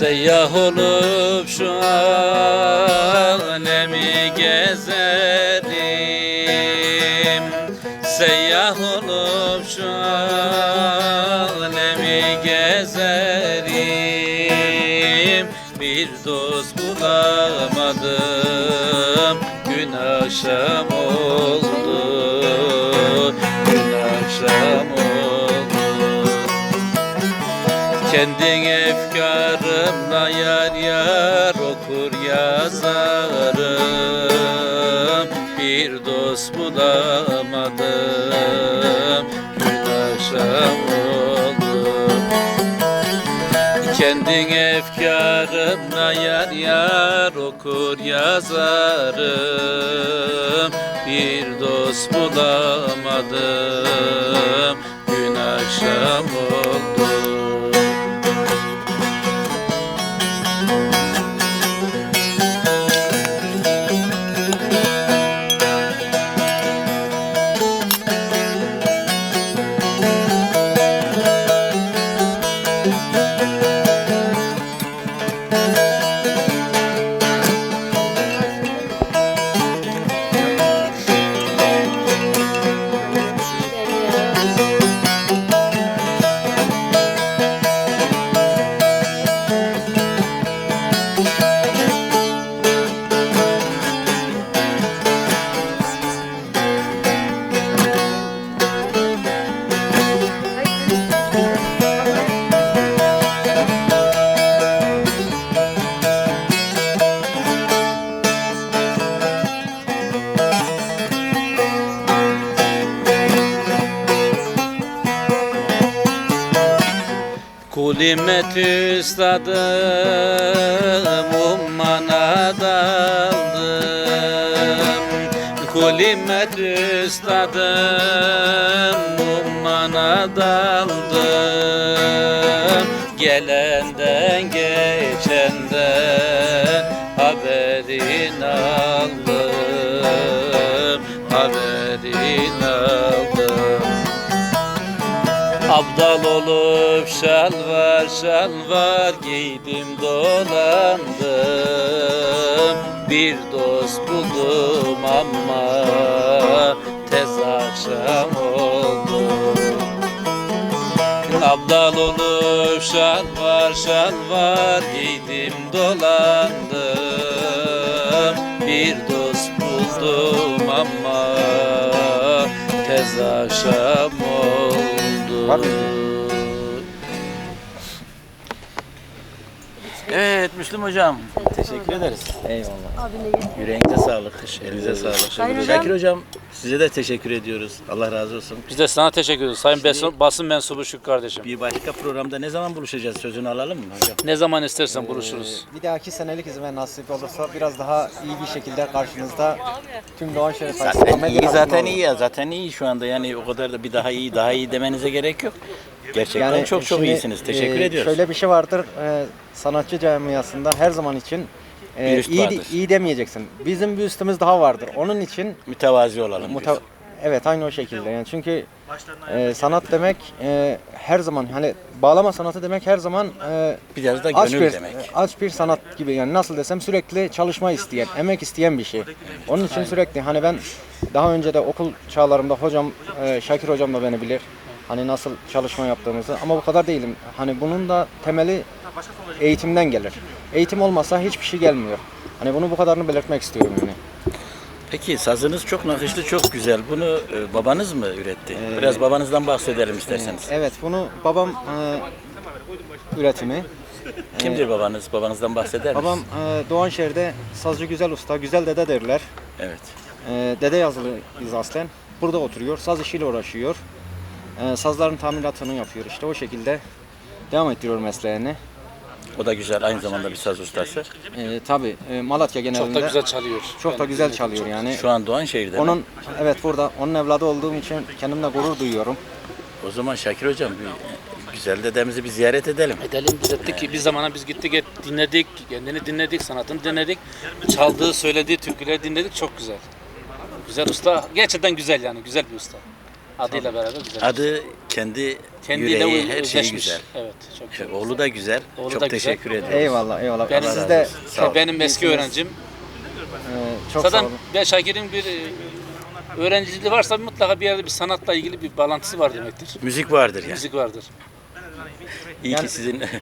Seyyah olup şu alemi gezerim. Seyyah olup şu alemi gezerim. Bir dost bulamadım Gün akşam oldu. Gün akşam oldu. Kendin efkarımla yazarım. Bir dost bulamadım. Gün akşam oldu Kendin efkarımla yar yar okur yazarım. Bir dost bulamadım. Gün akşam Kulimet üstadım ummana daldım Kulimet üstadım ummana daldım Gelenden geçenden haberin aldım Haberin aldım Abdal olup şalvar şalvar giydim dolandım. Bir dost buldum ama tez akşam oldu. Abdal olup şalvar şalvar giydim dolandım. Bir dost buldum ama tez akşam oldu Var? Evet Müslüm Hocam. Teşekkür ederiz. Eyvallah. Yüreğinize sağlık. Elinize sağlık. Sayın Şakir hocam. Hocam size de teşekkür ediyoruz. Allah razı olsun. Biz de sana teşekkür ediyoruz. Sayın basın, basın mensubu Şükrü kardeşim. Bir başka programda ne zaman buluşacağız? Sözünü alalım mı hocam? Ne zaman istersen buluşuruz. Bir dahaki senelik izime nasip olursa biraz daha iyi bir şekilde karşınızda tüm Doğan Şerif Zaten iyi, zaten iyi ya. Zaten iyi şu anda. Yani o kadar da bir daha iyi, daha iyi demenize gerek yok. Gerçekten çok çok şimdi, iyisiniz. Teşekkür e, ediyoruz. Şöyle bir şey vardır. e, sanatçı camiasında her zaman için e, Bir iyi, vardır. iyi demeyeceksin. Bizim bir üstümüz daha vardır. Onun için Mütevazi olalım. muta- diyorsun. evet aynı o şekilde. Yani çünkü e, sanat demek e, her zaman hani bağlama sanatı demek her zaman e, Biraz da aç bir, demek. aç bir sanat gibi yani nasıl desem sürekli çalışma isteyen, emek isteyen bir şey. Onun için sürekli hani ben daha önce de okul çağlarımda hocam e, Şakir hocam da beni bilir. Hani nasıl çalışma yaptığımızı ama bu kadar değilim. Hani bunun da temeli eğitimden gelir. Eğitim olmasa hiçbir şey gelmiyor. Hani bunu bu kadarını belirtmek istiyorum yani. Peki sazınız çok nakışlı, çok güzel. Bunu e, babanız mı üretti? Biraz babanızdan bahsedelim isterseniz. Evet bunu babam e, üretimi. Kimdir babanız? Babanızdan bahseder misiniz? Babam e, Doğanşehir'de sazcı güzel usta, güzel dede derler. Evet. Ee, dede yazılıyız aslen. Burada oturuyor. Saz işiyle uğraşıyor. Ee, sazların tamiratını yapıyor işte o şekilde devam ettiriyor mesleğini. O da güzel. Aynı zamanda bir saz ustası. Ee, Tabi Malatya genelinde Çok da güzel çalıyor. çok da güzel çalıyor yani. Şu an Doğanşehir'de mi? Onun evet burada onun evladı olduğum için kendimle gurur duyuyorum. O zaman Şakir Hocam bir güzel dedemizi bir ziyaret edelim. Edelim biz ettik ki bir zamana biz gittik et, dinledik, kendini dinledik, sanatını dinledik. Çaldığı, söylediği türküleri dinledik çok güzel. Güzel usta, gerçekten güzel yani, güzel bir usta. Adıyla beraber güzel. Adı kendi Kendiyle yüreği, her şeyi güzel. Evet, çok güzel. Oğlu da güzel. Oğlu çok da güzel. teşekkür ediyorum. Eyvallah eyvallah. Benim- Siz de Sağ benim eski İyisiniz. öğrencim. e, çok sağ Zaten olun. ben Şakir'in bir e, öğrenciliği varsa mutlaka bir yerde bir sanatla ilgili bir bağlantısı var demektir. Müzik vardır yani. Müzik vardır. İyi Yani- ki sizin